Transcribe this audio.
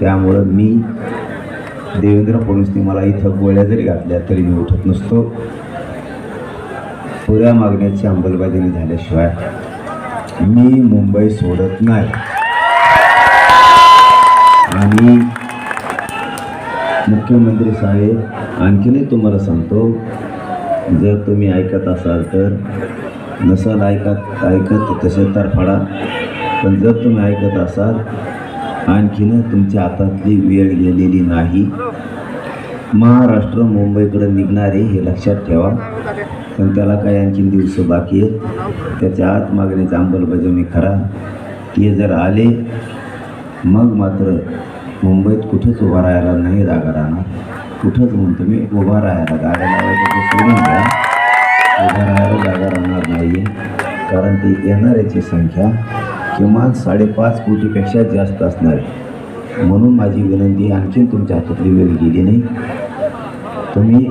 त्यामुळं मी देवेंद्र फडणवीसने मला इथं गोळ्या जरी घातल्या तरी मी उठत नसतो. पुऱ्या मागण्याची अंमलबजावणी झाल्याशिवाय मी मुंबई सोडत नाही. आणि मुख्यमंत्री साहेब आणखीनही तुम्हाला सांगतो जर तुम्ही ऐकत असाल तर नसाल ऐकत ऐकत तसे तर फडा. पण जर तुम्ही ऐकत असाल आणखीन तुमच्या हातातली वेळ गेलेली नाही. महाराष्ट्र मुंबईकडे निघणारे हे लक्षात ठेवा. पण त्याला काही आणखीन दिवस बाकी आहेत. त्याच्या आत मागण्याची अंमलबजावणी करा. ते जर आले मग मात्र मुंबईत कुठंच उभा राहायला नाही जागा राहणार. कुठंच म्हणतो मी उभा राहायला गाड्या लावायचं सोडून द्या. उभा राहायला जागा राहणार नाही कारण ती येणाऱ्याची संख्या किमान साडेपाच कोटीपेक्षा जास्त असणार. म्हणून माझी विनंती आणखीन तुमच्या हातातली वेळ गेली नाही. तुम्ही